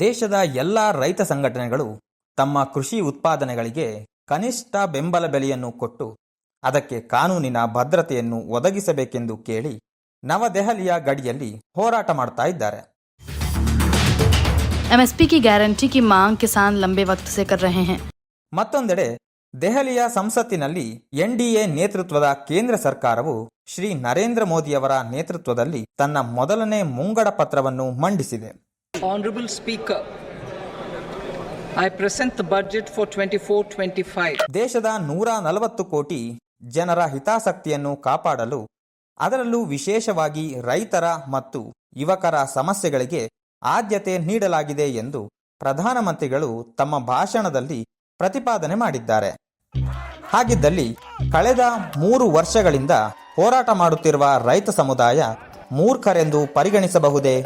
ದೇಶದ ಎಲ್ಲ ರೈತ ಸಂಘಟನೆಗಳು ತಮ್ಮ ಕೃಷಿ ಉತ್ಪಾದನೆಗಳಿಗೆ ಕನಿಷ್ಠ ಬೆಂಬಲ ಬೆಲೆಯನ್ನು ಕೊಟ್ಟು ಅದಕ್ಕೆ ಕಾನೂನಿನ ಭದ್ರತೆಯನ್ನು ಒದಗಿಸಬೇಕೆಂದು ಕೇಳಿ ನವದೆಹಲಿಯ ಗಡಿಯಲ್ಲಿ ಹೋರಾಟ ಮಾಡ್ತಾ ಇದ್ದಾರೆ. ಎಂಎಸ್ಪಿ ಗ್ಯಾರಂಟಿ ಕಿ ಮಾಂಗ್ ಕಿಸಾನ್ ಲಂಬೆ ವಕ್ತ ಸೆ ಹೈ. ಮತ್ತೊಂದೆಡೆ ದೆಹಲಿಯ ಸಂಸತ್ತಿನಲ್ಲಿ ಎನ್ಡಿಎ ನೇತೃತ್ವದ ಕೇಂದ್ರ ಸರ್ಕಾರವು ಶ್ರೀ ನರೇಂದ್ರ ಮೋದಿಯವರ ನೇತೃತ್ವದಲ್ಲಿ ತನ್ನ ಮೊದಲನೇ ಮುಂಗಡ ಪತ್ರವನ್ನು ಮಂಡಿಸಿದೆ. Honorable Speaker, I present the budget for 24-25. ದೇಶದ ನೂರ ನಲವತ್ತು ಕೋಟಿ ಜನರ ಹಿತಾಸಕ್ತಿಯನ್ನು ಕಾಪಾಡಲು ಅದರಲ್ಲೂ ವಿಶೇಷವಾಗಿ ರೈತರ ಮತ್ತು ಯುವಕರ ಸಮಸ್ಯೆಗಳಿಗೆ ಆದ್ಯತೆ ನೀಡಲಾಗಿದೆ ಎಂದು ಪ್ರಧಾನಮಂತ್ರಿಗಳು ತಮ್ಮ ಭಾಷಣದಲ್ಲಿ ಪ್ರತಿಪಾದನೆ ಮಾಡಿದ್ದಾರೆ ಹಾಗಿದ್ದಲ್ಲಿ ಕಳೆದ ಮೂರು ವರ್ಷಗಳಿಂದ ಹೋರಾಟ ಮಾಡುತ್ತಿರುವ ರೈತ ಸಮುದಾಯ ಮೂರ್ಖರೆಂದು ಪರಿಗಣಿಸಬಹುದೇ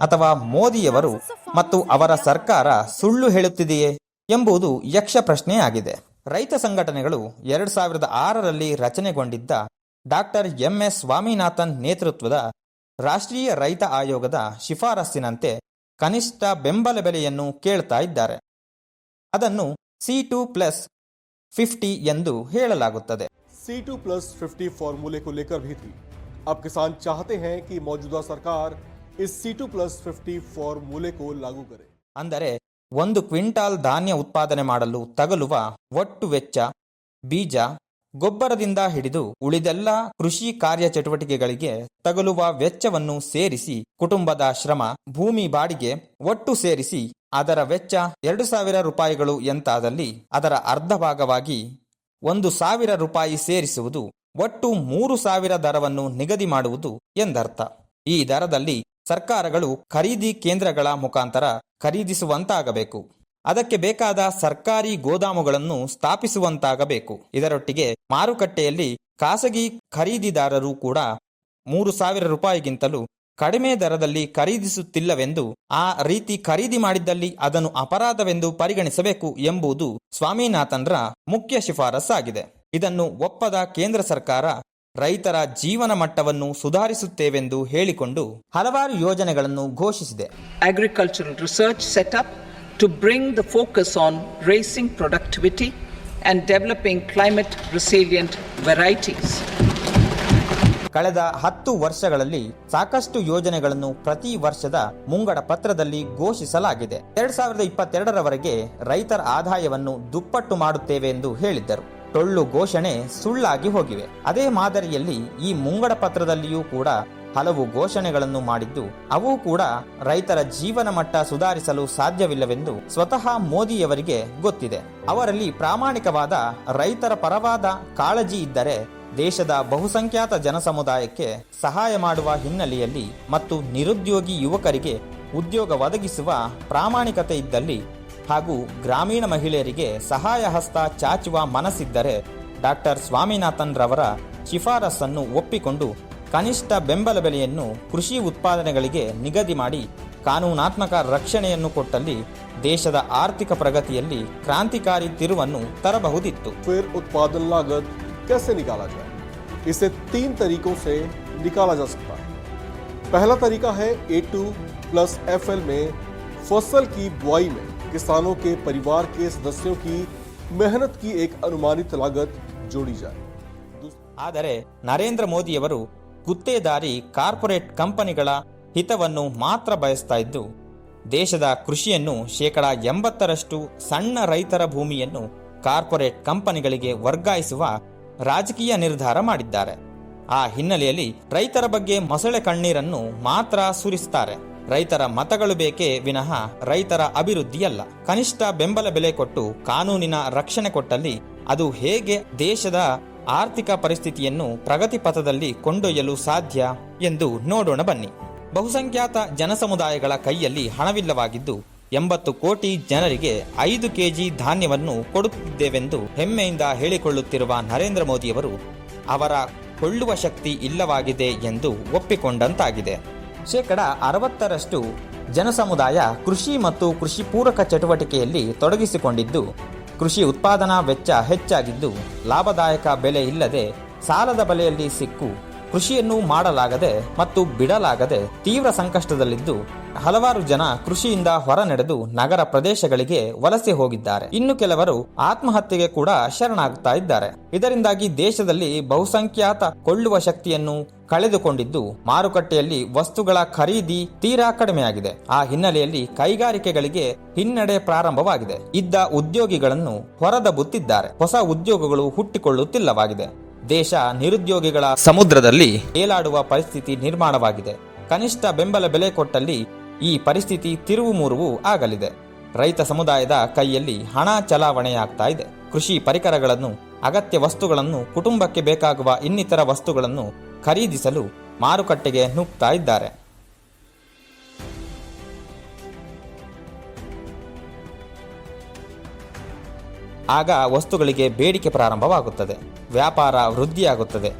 ಅಥವಾ ಮೋದಿಯವರು ಮತ್ತು ಅವರ ಸರ್ಕಾರ ಸುಳ್ಳು ಹೇಳುತ್ತಿದೆಯೇ ಎಂಬುದು ಯಕ್ಷ ಪ್ರಶ್ನೆಯಾಗಿದೆ ರೈತ ಸಂಘಟನೆಗಳು ಎರಡು ಸಾವಿರದ ಆರರಲ್ಲಿ ರಚನೆಗೊಂಡಿದ್ದ ಡಾಕ್ಟರ್ ಎಂಎಸ್ ಸ್ವಾಮಿನಾಥನ್ ನೇತೃತ್ವದ ರಾಷ್ಟ್ರೀಯ ರೈತ ಆಯೋಗದ ಶಿಫಾರಸ್ಸಿನಂತೆ ಕನಿಷ್ಠ ಬೆಂಬಲ ಬೆಲೆಯನ್ನು ಕೇಳ್ತಾ ಇದ್ದಾರೆ ಅದನ್ನು ಸಿ ಟು ಪ್ಲಸ್ ಫಿಫ್ಟಿ ಎಂದು ಹೇಳಲಾಗುತ್ತದೆ सी टू प्लस फिफ्टी फॉर्मूले को लेकर भी थी अब किसान चाहते हैं कि मौजूदा सरकार इस सी टू प्लस फिफ्टी फॉर्मूले को लागू करे ಅಂದರೆ ಒಂದು ಕ್ವಿಂಟಾಲ್ ಧಾನ್ಯ ಉತ್ಪಾದನೆ ಮಾಡಲು ತಗಲುವ ಒಟ್ಟು ವೆಚ್ಚ ಬೀಜ ಗೊಬ್ಬರದಿಂದ ಹಿಡಿದು ಉಳಿದೆಲ್ಲ ಕೃಷಿ ಕಾರ್ಯ ಚಟುವಟಿಕೆಗಳಿಗೆ ತಗಲುವ ವೆಚ್ಚವನ್ನು ಸೇರಿಸಿ ಕುಟುಂಬದ ಶ್ರಮ ಭೂಮಿ ಬಾಡಿಗೆ ಒಟ್ಟು ಸೇರಿಸಿ ಅದರ ವೆಚ್ಚ ಎರಡು ಸಾವಿರ ರೂಪಾಯಿಗಳು ಎಂತಾದಲ್ಲಿ ಅದರ ಅರ್ಧ ಭಾಗವಾಗಿ ಒಂದು ಸಾವಿರ ರೂಪಾಯಿ ಸೇರಿಸುವುದು ಒಟ್ಟು ಮೂರು ಸಾವಿರ ದರವನ್ನು ನಿಗದಿ ಮಾಡುವುದು ಎಂದರ್ಥ ಈ ದರದಲ್ಲಿ ಸರ್ಕಾರಗಳು ಖರೀದಿ ಕೇಂದ್ರಗಳ ಮುಖಾಂತರ ಖರೀದಿಸುವಂತಾಗಬೇಕು. ಅದಕ್ಕೆ ಬೇಕಾದ ಸರ್ಕಾರಿ ಗೋದಾಮುಗಳನ್ನು ಸ್ಥಾಪಿಸುವಂತಾಗಬೇಕು. ಇದರೊಟ್ಟಿಗೆ ಮಾರುಕಟ್ಟೆಯಲ್ಲಿ ಖಾಸಗಿ ಖರೀದಿದಾರರು ಕೂಡ ಮೂರು ಸಾವಿರ ರೂಪಾಯಿಗಿಂತಲೂ ಕಡಿಮೆ ದರದಲ್ಲಿ ಖರೀದಿಸುತ್ತಿಲ್ಲವೆಂದು, ಆ ರೀತಿ ಖರೀದಿ ಮಾಡಿದ್ದಲ್ಲಿ ಅದನ್ನು ಅಪರಾಧವೆಂದು ಪರಿಗಣಿಸಬೇಕು ಎಂಬುದು ಸ್ವಾಮಿನಾಥನ್ರ ಮುಖ್ಯ ಶಿಫಾರಸ್ಸಾಗಿದೆ. ಇದನ್ನು ಒಪ್ಪದ ಕೇಂದ್ರ ಸರ್ಕಾರ ರೈತರ ಜೀವನ ಮಟ್ಟವನ್ನು ಸುಧಾರಿಸುತ್ತೇವೆಂದು ಹೇಳಿಕೊಂಡು ಹಲವಾರು ಯೋಜನೆಗಳನ್ನು ಘೋಷಿಸಿದೆ. Agricultural research setup to bring the focus on raising productivity and developing climate climate varieties ಕಳೆದ ಹತ್ತು ವರ್ಷಗಳಲ್ಲಿ ಸಾಕಷ್ಟು ಯೋಜನೆಗಳನ್ನು ಪ್ರತಿ ವರ್ಷದ ಮುಂಗಡ ಪತ್ರದಲ್ಲಿ ಘೋಷಿಸಲಾಗಿದೆ. ಎರಡ್ ಸಾವಿರದ ಇಪ್ಪತ್ತೆರಡರವರೆಗೆ ರೈತರ ಆದಾಯವನ್ನು ದುಪ್ಪಟ್ಟು ಮಾಡುತ್ತೇವೆ ಎಂದು ಹೇಳಿದ್ದರು. ಟೊಳ್ಳು ಘೋಷಣೆ ಸುಳ್ಳಾಗಿ ಹೋಗಿವೆ. ಅದೇ ಮಾದರಿಯಲ್ಲಿ ಈ ಮುಂಗಡ ಪತ್ರದಲ್ಲಿಯೂ ಕೂಡ ಹಲವು ಘೋಷಣೆಗಳನ್ನು ಮಾಡಿದ್ದು, ಅವು ಕೂಡ ರೈತರ ಜೀವನ ಮಟ್ಟ ಸುಧಾರಿಸಲು ಸಾಧ್ಯವಿಲ್ಲವೆಂದು ಸ್ವತಃ ಮೋದಿಯವರಿಗೆ ಗೊತ್ತಿದೆ. ಅವರಲ್ಲಿ ಪ್ರಾಮಾಣಿಕವಾದ ರೈತರ ಪರವಾದ ಕಾಳಜಿ ಇದ್ದರೆ ದೇಶದ ಬಹುಸಂಖ್ಯಾತ ಜನಸಮುದಾಯಕ್ಕೆ ಸಹಾಯ ಮಾಡುವ ಹಿನ್ನೆಲೆಯಲ್ಲಿ ಮತ್ತು ನಿರುದ್ಯೋಗಿ ಯುವಕರಿಗೆ ಉದ್ಯೋಗ ಒದಗಿಸುವ ಪ್ರಾಮಾಣಿಕತೆ ಇದ್ದಲ್ಲಿ ಹಾಗೂ ಗ್ರಾಮೀಣ ಮಹಿಳೆಯರಿಗೆ ಸಹಾಯ ಹಸ್ತ ಚಾಚುವ ಮನಸ್ಸಿದ್ದರೆ ಡಾಕ್ಟರ್ ಸ್ವಾಮಿನಾಥನ್ ರವರ ಶಿಫಾರಸನ್ನು ಒಪ್ಪಿಕೊಂಡು ಕನಿಷ್ಠ ಬೆಂಬಲ ಬೆಲೆಯನ್ನು ಕೃಷಿ ಉತ್ಪಾದನೆಗಳಿಗೆ ನಿಗದಿ ಮಾಡಿ ಕಾನೂನಾತ್ಮಕ ರಕ್ಷಣೆಯನ್ನು ಕೊಟ್ಟಲ್ಲಿ ದೇಶದ ಆರ್ಥಿಕ ಪ್ರಗತಿಯಲ್ಲಿ ಕ್ರಾಂತಿಕಾರಿ ತಿರುವನ್ನು ತರಬಹುದಿತ್ತು फिर उत्पादन लागत कैसे निकाला जाए इसे तीन तरीकों से निकाला जा सकता है पहला तरीका है A two plus F L में फसल की बुआई में किसानों के परिवार के सदस्यों की मेहनत की एक अनुमानित लागत जोड़ी जाए दूस- ಆದರೆ ನರೇಂದ್ರ ಮೋದಿಯವರು ಗುತ್ತೇದಾರಿ ಕಾರ್ಪೊರೇಟ್ ಕಂಪನಿಗಳ ಹಿತವನ್ನು ಮಾತ್ರ ಬಯಸ್ತಾ ಇದ್ದು ದೇಶದ ಕೃಷಿಯನ್ನು ಶೇಕಡ ಎಂಬತ್ತರಷ್ಟು ಸಣ್ಣ ರೈತರ ಭೂಮಿಯನ್ನು ಕಾರ್ಪೊರೇಟ್ ಕಂಪನಿಗಳಿಗೆ ವರ್ಗಾಯಿಸುವ ರಾಜಕೀಯ ನಿರ್ಧಾರ ಮಾಡಿದ್ದಾರೆ ಆ ಹಿನ್ನೆಲೆಯಲ್ಲಿ ರೈತರ ಬಗ್ಗೆ ಮೊಸಳೆ ಕಣ್ಣೀರನ್ನು ಮಾತ್ರ ಸುರಿಸುತ್ತಾರೆ ರೈತರ ಮತಗಳು ಬೇಕೇ ವಿನಃ ರೈತರ ಅಭಿವೃದ್ಧಿಯಲ್ಲ. ಕನಿಷ್ಠ ಬೆಂಬಲ ಬೆಲೆ ಕೊಟ್ಟು ಕಾನೂನಿನ ರಕ್ಷಣೆ ಕೊಟ್ಟಲ್ಲಿ ಅದು ಹೇಗೆ ದೇಶದ ಆರ್ಥಿಕ ಪರಿಸ್ಥಿತಿಯನ್ನು ಪ್ರಗತಿ ಪಥದಲ್ಲಿ ಕೊಂಡೊಯ್ಯಲು ಸಾಧ್ಯ ಎಂದು ನೋಡೋಣ ಬನ್ನಿ. ಬಹುಸಂಖ್ಯಾತ ಜನಸಮುದಾಯಗಳ ಕೈಯಲ್ಲಿ ಹಣವಿಲ್ಲವಾಗಿದ್ದು ಎಂಬತ್ತು ಕೋಟಿ ಜನರಿಗೆ ಐದು ಕೆಜಿ ಧಾನ್ಯವನ್ನು ಕೊಡುತ್ತಿದ್ದೇವೆಂದು ಹೆಮ್ಮೆಯಿಂದ ಹೇಳಿಕೊಳ್ಳುತ್ತಿರುವ ನರೇಂದ್ರ ಮೋದಿಯವರು ಅವರ ಕೊಳ್ಳುವ ಶಕ್ತಿ ಇಲ್ಲವಾಗಿದೆ ಎಂದು ಒಪ್ಪಿಕೊಂಡಂತಾಗಿದೆ. ಶೇಕಡ ಅರವತ್ತರಷ್ಟು ಜನಸಮುದಾಯ ಕೃಷಿ ಮತ್ತು ಕೃಷಿ ಪೂರಕ ಚಟುವಟಿಕೆಯಲ್ಲಿ ತೊಡಗಿಸಿಕೊಂಡಿದ್ದು, ಕೃಷಿ ಉತ್ಪಾದನಾ ವೆಚ್ಚ ಹೆಚ್ಚಾಗಿದ್ದು, ಲಾಭದಾಯಕ ಬೆಲೆ ಇಲ್ಲದೆ ಸಾಲದ ಬಲೆಯಲ್ಲಿ ಸಿಕ್ಕು, ಕೃಷಿಯನ್ನು ಮಾಡಲಾಗದೆ ಮತ್ತು ಬಿಡಲಾಗದೆ ತೀವ್ರ ಸಂಕಷ್ಟದಲ್ಲಿದ್ದು, ಹಲವಾರು ಜನ ಕೃಷಿಯಿಂದ ಹೊರ ನಡೆದು ನಗರ ಪ್ರದೇಶಗಳಿಗೆ ವಲಸೆ ಹೋಗಿದ್ದಾರೆ. ಇನ್ನು ಕೆಲವರು ಆತ್ಮಹತ್ಯೆಗೆ ಕೂಡ ಶರಣಾಗುತ್ತಾ ಇದ್ದಾರೆ. ಇದರಿಂದಾಗಿ ದೇಶದಲ್ಲಿ ಬಹುಸಂಖ್ಯಾತ ಕೊಳ್ಳುವ ಶಕ್ತಿಯನ್ನು ಕಳೆದುಕೊಂಡಿದ್ದು ಮಾರುಕಟ್ಟೆಯಲ್ಲಿ ವಸ್ತುಗಳ ಖರೀದಿ ತೀರಾ ಕಡಿಮೆಯಾಗಿದೆ. ಆ ಹಿನ್ನೆಲೆಯಲ್ಲಿ ಕೈಗಾರಿಕೆಗಳಿಗೆ ಹಿನ್ನಡೆ ಪ್ರಾರಂಭವಾಗಿದೆ. ಇದ್ದ ಉದ್ಯೋಗಿಗಳನ್ನು ಹೊರದಬುತ್ತಿದ್ದಾರೆ ಹೊಸ ಉದ್ಯೋಗಗಳು ಹುಟ್ಟಿಕೊಳ್ಳುತ್ತಿಲ್ಲವಾಗಿದೆ. ದೇಶ ನಿರುದ್ಯೋಗಿಗಳ ಸಮುದ್ರದಲ್ಲಿ ಏಲಾಡುವ ಪರಿಸ್ಥಿತಿ ನಿರ್ಮಾಣವಾಗಿದೆ. ಕನಿಷ್ಠ ಬೆಂಬಲ ಬೆಲೆ ಕೊಟ್ಟಲ್ಲಿ ಈ ಪರಿಸ್ಥಿತಿ ತಿರುವು ಮುರುವು ಆಗಲಿದೆ. ರೈತ ಸಮುದಾಯದ ಕೈಯಲ್ಲಿ ಹಣ ಚಲಾವಣೆಯಾಗ್ತಾ ಇದೆ. ಕೃಷಿ ಪರಿಕರಗಳನ್ನು, ಅಗತ್ಯ ವಸ್ತುಗಳನ್ನು ಕುಟುಂಬಕ್ಕೆ ಬೇಕಾಗುವ ಇನ್ನಿತರ ವಸ್ತುಗಳನ್ನು ಖರೀದಿಸಲು ಮಾರುಕಟ್ಟೆಗೆ ನುಗ್ತಾ ಇದ್ದಾರೆ. ಆಗ ವಸ್ತುಗಳಿಗೆ ಬೇಡಿಕೆ ಪ್ರಾರಂಭವಾಗುತ್ತದೆ. ವ್ಯಾಪಾರ ವೃದ್ಧಿಯಾಗುತ್ತದೆ.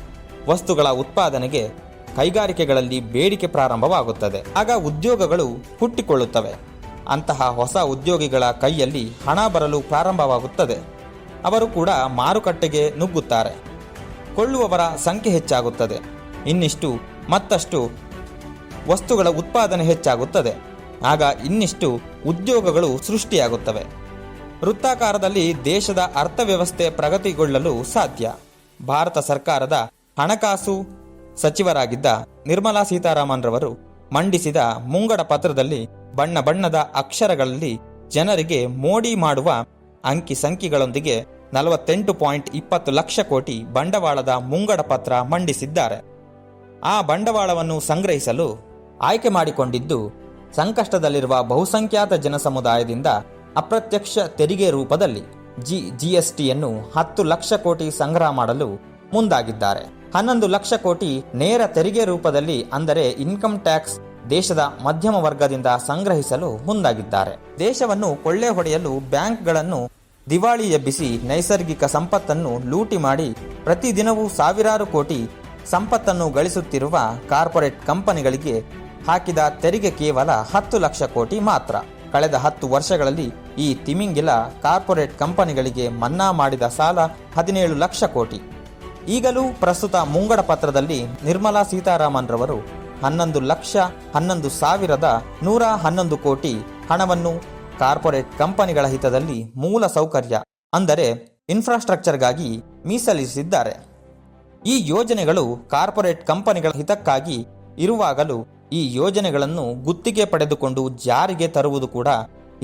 ವಸ್ತುಗಳ ಉತ್ಪಾದನೆಗೆ ಕೈಗಾರಿಕೆಗಳಲ್ಲಿ ಬೇಡಿಕೆ ಪ್ರಾರಂಭವಾಗುತ್ತದೆ. ಆಗ ಉದ್ಯೋಗಗಳು ಹುಟ್ಟಿಕೊಳ್ಳುತ್ತವೆ. ಅಂತಹ ಹೊಸ ಉದ್ಯೋಗಿಗಳ ಕೈಯಲ್ಲಿ ಹಣ ಬರಲು ಪ್ರಾರಂಭವಾಗುತ್ತದೆ. ಅವರು ಕೂಡ ಮಾರುಕಟ್ಟೆಗೆ ನುಗ್ಗುತ್ತಾರೆ. ಕೊಳ್ಳುವವರ ಸಂಖ್ಯೆ ಹೆಚ್ಚಾಗುತ್ತದೆ. ಇನ್ನಿಷ್ಟು ಮತ್ತಷ್ಟು ವಸ್ತುಗಳ ಉತ್ಪಾದನೆ ಹೆಚ್ಚಾಗುತ್ತದೆ. ಆಗ ಇನ್ನಿಷ್ಟು ಉದ್ಯೋಗಗಳು ಸೃಷ್ಟಿಯಾಗುತ್ತವೆ. ವೃತ್ತಾಕಾರದಲ್ಲಿ ದೇಶದ ಅರ್ಥವ್ಯವಸ್ಥೆ ಪ್ರಗತಿಗೊಳ್ಳಲು ಸಾಧ್ಯ. ಭಾರತ ಸರ್ಕಾರದ ಹಣಕಾಸು ಸಚಿವರಾಗಿದ್ದ ನಿರ್ಮಲಾ ಸೀತಾರಾಮನ್ ರವರು ಮಂಡಿಸಿದ ಮುಂಗಡ ಪತ್ರದಲ್ಲಿ ಬಣ್ಣ ಬಣ್ಣದ ಅಕ್ಷರಗಳಲ್ಲಿ ಜನರಿಗೆ ಮೋಡಿ ಮಾಡುವ ಅಂಕಿ ಸಂಖ್ಯೆಗಳೊಂದಿಗೆ ನಲವತ್ತೆಂಟು ಪಾಯಿಂಟ್ ಇಪ್ಪತ್ತು ಲಕ್ಷ ಕೋಟಿ ಬಂಡವಾಳದ ಮುಂಗಡ ಪತ್ರ ಮಂಡಿಸಿದ್ದಾರೆ. ಆ ಬಂಡವಾಳವನ್ನು ಸಂಗ್ರಹಿಸಲು ಆಯ್ಕೆ ಮಾಡಿಕೊಂಡಿದ್ದು, ಸಂಕಷ್ಟದಲ್ಲಿರುವ ಬಹುಸಂಖ್ಯಾತ ಜನಸಮುದಾಯದಿಂದ ಅಪ್ರತ್ಯಕ್ಷ ತೆರಿಗೆ ರೂಪದಲ್ಲಿ ಜಿ, ಜಿಎಸ್ಟಿಯನ್ನು ಹತ್ತು ಲಕ್ಷ ಕೋಟಿ ಸಂಗ್ರಹ ಮಾಡಲು ಮುಂದಾಗಿದ್ದಾರೆ. ಹನ್ನೊಂದು ಲಕ್ಷ ಕೋಟಿ ನೇರ ತೆರಿಗೆ ರೂಪದಲ್ಲಿ ಅಂದರೆ ಇನ್ಕಮ್ ಟ್ಯಾಕ್ಸ್ ದೇಶದ ಮಧ್ಯಮ ವರ್ಗದಿಂದ ಸಂಗ್ರಹಿಸಲು ಮುಂದಾಗಿದ್ದಾರೆ. ದೇಶವನ್ನು ಕೊಳ್ಳೆ ಹೊಡೆಯಲು ಬ್ಯಾಂಕ್ಗಳನ್ನು ದಿವಾಳಿ ಎಬ್ಬಿಸಿ ನೈಸರ್ಗಿಕ ಸಂಪತ್ತನ್ನು ಲೂಟಿ ಮಾಡಿ ಪ್ರತಿದಿನವೂ ಸಾವಿರಾರು ಕೋಟಿ ಸಂಪತ್ತನ್ನು ಗಳಿಸುತ್ತಿರುವ ಕಾರ್ಪೊರೇಟ್ ಕಂಪನಿಗಳಿಗೆ ಹಾಕಿದ ತೆರಿಗೆ ಕೇವಲ ಹತ್ತು ಲಕ್ಷ ಕೋಟಿ ಮಾತ್ರ. ಕಳೆದ ಹತ್ತು ವರ್ಷಗಳಲ್ಲಿ ಈ ತಿಮಿಂಗಿಲ ಕಾರ್ಪೊರೇಟ್ ಕಂಪನಿಗಳಿಗೆ ಮನ್ನಾ ಮಾಡಿದ ಸಾಲ ಹದಿನೇಳು ಲಕ್ಷ ಕೋಟಿ. ಈಗಲೂ ಪ್ರಸ್ತುತ ಮುಂಗಡ ಪತ್ರದಲ್ಲಿ ನಿರ್ಮಲಾ ಸೀತಾರಾಮನ್ ರವರು ಹನ್ನೊಂದು ಲಕ್ಷ ಹನ್ನೊಂದು ಸಾವಿರದ ನೂರ ಹನ್ನೊಂದು ಕೋಟಿ ಹಣವನ್ನು ಕಾರ್ಪೊರೇಟ್ ಕಂಪನಿಗಳ ಹಿತದಲ್ಲಿ ಮೂಲ ಸೌಕರ್ಯ, ಅಂದರೆ ಇನ್ಫ್ರಾಸ್ಟ್ರಕ್ಚರ್ಗಾಗಿ ಮೀಸಲಿಸಿದ್ದಾರೆ ಈ ಯೋಜನೆಗಳು ಕಾರ್ಪೊರೇಟ್ ಕಂಪನಿಗಳ ಹಿತಕ್ಕಾಗಿ ಇರುವಾಗಲೂ ಈ ಯೋಜನೆಗಳನ್ನು ಗುತ್ತಿಗೆ ಪಡೆದುಕೊಂಡು ಜಾರಿಗೆ ತರುವುದು ಕೂಡ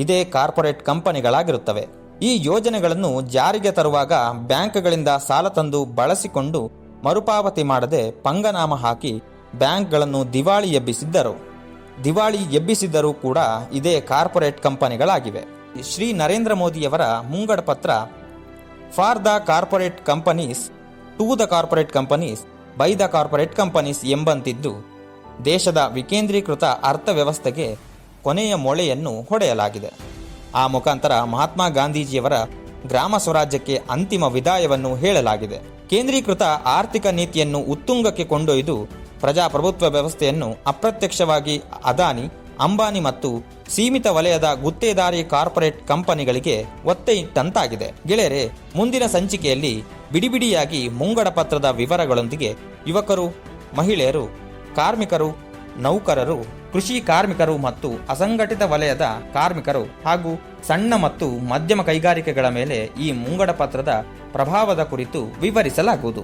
ಇದೇ ಕಾರ್ಪೊರೇಟ್ ಕಂಪನಿಗಳಾಗಿರುತ್ತವೆ. ಈ ಯೋಜನೆಗಳನ್ನು ಜಾರಿಗೆ ತರುವಾಗ ಬ್ಯಾಂಕ್ಗಳಿಂದ ಸಾಲ ತಂದು ಬಳಸಿಕೊಂಡು ಮರುಪಾವತಿ ಮಾಡದೆ ಪಂಗನಾಮ ಹಾಕಿ ಬ್ಯಾಂಕ್ಗಳನ್ನು ದಿವಾಳಿ ಎಬ್ಬಿಸಿದ್ದರು ದಿವಾಳಿ ಎಬ್ಬಿಸಿದ್ದರೂ ಕೂಡ ಇದೇ ಕಾರ್ಪೊರೇಟ್ ಕಂಪನಿಗಳಾಗಿವೆ. ಶ್ರೀ ನರೇಂದ್ರ ಮೋದಿಯವರ ಮುಂಗಡ ಪತ್ರ, for the corporate companies, to the corporate companies, by the corporate companies ಎಂಬಂತಿದ್ದು, ದೇಶದ ವಿಕೇಂದ್ರೀಕೃತ ಅರ್ಥವ್ಯವಸ್ಥೆಗೆ ಕೊನೆಯ ಮೊಳೆಯನ್ನು ಹೊಡೆಯಲಾಗಿದೆ. ಆ ಮುಖಾಂತರ ಮಹಾತ್ಮ ಗಾಂಧೀಜಿಯವರ ಗ್ರಾಮ ಸ್ವರಾಜ್ಯಕ್ಕೆ ಅಂತಿಮ ವಿದಾಯವನ್ನು ಹೇಳಲಾಗಿದೆ. ಕೇಂದ್ರೀಕೃತ ಆರ್ಥಿಕ ನೀತಿಯನ್ನು ಉತ್ತುಂಗಕ್ಕೆ ಕೊಂಡೊಯ್ದು ಪ್ರಜಾಪ್ರಭುತ್ವ ವ್ಯವಸ್ಥೆಯನ್ನು ಅಪ್ರತ್ಯಕ್ಷವಾಗಿ ಅದಾನಿ, ಅಂಬಾನಿ ಮತ್ತು ಸೀಮಿತ ವಲಯದ ಗುತ್ತೇದಾರಿ ಕಾರ್ಪೊರೇಟ್ ಕಂಪನಿಗಳಿಗೆ ಒತ್ತೆ ಇಟ್ಟಂತಾಗಿದೆ ಗೆಳೆಯರೆ, ಮುಂದಿನ ಸಂಚಿಕೆಯಲ್ಲಿ ಬಿಡಿಬಿಡಿಯಾಗಿ ಮುಂಗಡ ಪತ್ರದ ವಿವರಗಳೊಂದಿಗೆ ಯುವಕರು, ಮಹಿಳೆಯರು, ಕಾರ್ಮಿಕರು, ನೌಕರರು, ಕೃಷಿ ಕಾರ್ಮಿಕರು ಮತ್ತು ಅಸಂಘಟಿತ ವಲಯದ ಕಾರ್ಮಿಕರು ಹಾಗೂ ಸಣ್ಣ ಮತ್ತು ಮಧ್ಯಮ ಕೈಗಾರಿಕೆಗಳ ಮೇಲೆ ಈ ಮುಂಗಡ ಪತ್ರದ ಪ್ರಭಾವದ ಕುರಿತು ವಿವರಿಸಲಾಗುವುದು.